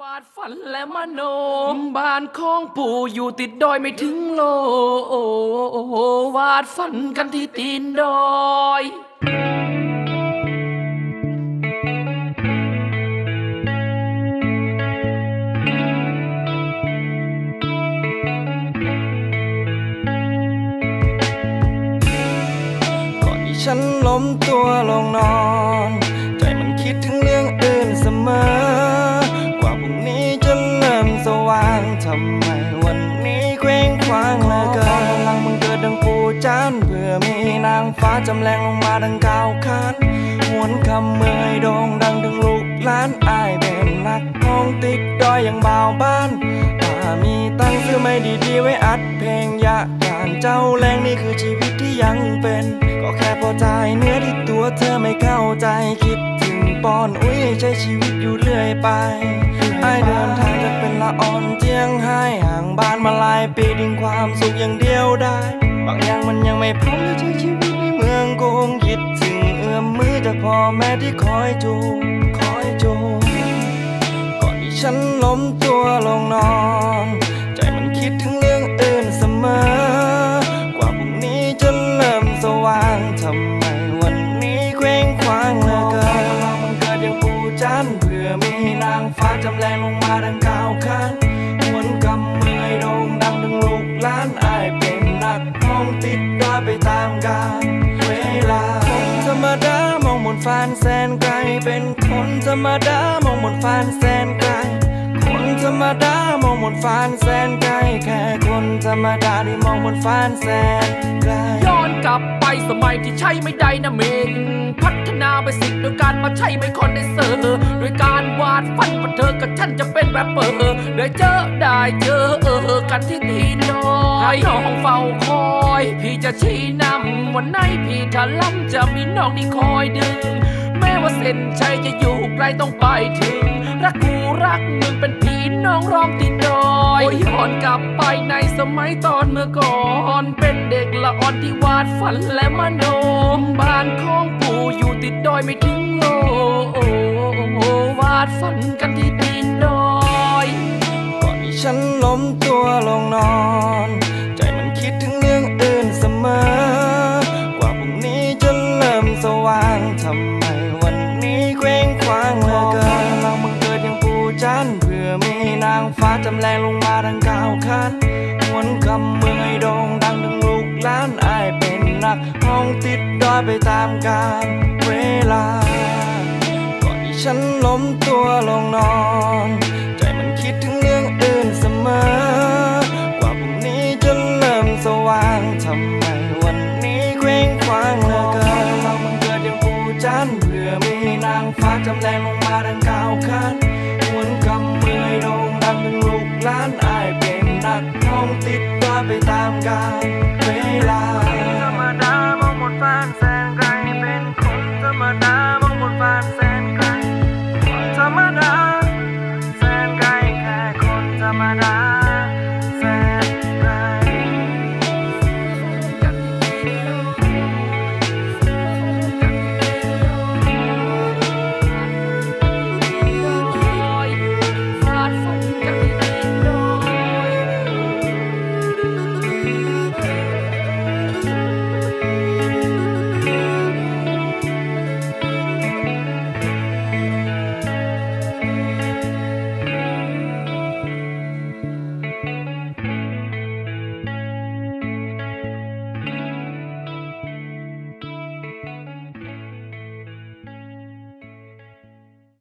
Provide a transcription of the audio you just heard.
วาดฝันและมโนมบ้านของปู่อยู่ติดดอยไม่ถึงโลวาดฝันกันที่ตีนดอยก่อนที่ฉันล้มตัวลงนอน ใจมันคิดถึงเรื่องอื่นเสมอำไมวันนี้เคว้งคว้างเหลือเกินพลังมันเกิดดังปูจานเพื่อมีนางฟ้าจำแรงลงมาดังก้าวคานหวนคำเมื่อยโด่งดังถึงลูกหลานอายเป็นนักห้องติดดอยอย่างบ่าวบ้านถ้ามีตังค์ซื้อไม่ดีๆไว้อัดเพลงยากการเจ้าแรงนี่คือชีวิตที่ยังเป็น ก็แค่พอใจเนื้อที่ตัวเธอไม่เข้าใจคิดถึงปอนอุ้ยใช้ชีวิตอยู่เรื่อยไป ไอเดินทางจะเป็นละอ่อนเจียงไห้ห่างบ้านมาหลายปีดิ้งความสุขอย่างเดียวได้ บางอย่างมันยังไม่พร้อมจะใช้ชีวิตในเมืองกรุงคิดถึงเอื้อมมือจากพ่อแม่ที่คอยจูงคอยจูงก่อนที่ฉันล้มตัวลงนอนางฟ้าจำแรงลงมาดังก้าวคันหวนกำมือโด่งดังถึงลูกล้านอายเป็นนักมองติดดอยไปตามกาลเวลาคนธรรมดามองบนฟ้านแสนไกล เป็นคนธรรมดามองบนฟ้านแสนไกล คนธรรมดามองบนฟ้านแสนไกล แค่คนธรรมดาที่มองบนฟ้านแสนไกล ย้อนกลับไปสมัยที่ใช้ไม่ได้นะเมงพัฒนาไปสิ่งโดยการมาใช้ไม่คอนในเซอร์โดยการาดฝันว่าเธอกับฉันจะเป็นแรปเปอร์ได้เจอได้เจอเออกันที่ทีน้อยน้องเฝ้าคอย พี่จะชี้นำวันไหนพี่ถ้าล้ำจะมีน้องที่คอยดึง แม้ว่าเส้นชัยจะอยู่ไกลต้องไปถึง รักกูรักมึงเป็นพี่น้องร้องติดดอยโอ้ยย้อนกลับไปในสมัยตอนเมื่อก่อน เป็นเด็กละอ่อนที่วาดฝันและมโนมบ้านของปู่อยู่ติดดอยไม่ถึงโล โอวาดฝันกันที่ตีนดอยก่อนที่ฉันล้มตัวลงนอน ใจมันคิดถึงเรื่องอื่นเสมอ กว่าพรุ่งนี้จะเริ่มสว่างทำไมวันนี้เคว้งคว้างเหลือเกินเรามึงเกิดย่างปูจันเพื่อมีนางฟ้าจำแรงลงมาดังก้าวคันหวนคำเมื่อยโด่งดังถึงลูกล้านอายเป็นนักห้องติดดอยไปตามกาลเวลา ฉันล้มตัวลงนอน ใจมันคิดถึงเรื่องอื่นเสมอ กว่าพรุ่งนี้จะเริ่มสว่างทำไมวันนี้เคว้งคว้างเหลือเกินเรามันเกิดเดียวกูจันเพื่อมีนางฟ้าจำแรงลงมาดังก้าวขันหวนกำมือโดงดังเป็ลูกล้านอายเป็นนักท่องติดตาไปตามกาลเวลาธรรมดามองหมดแฟน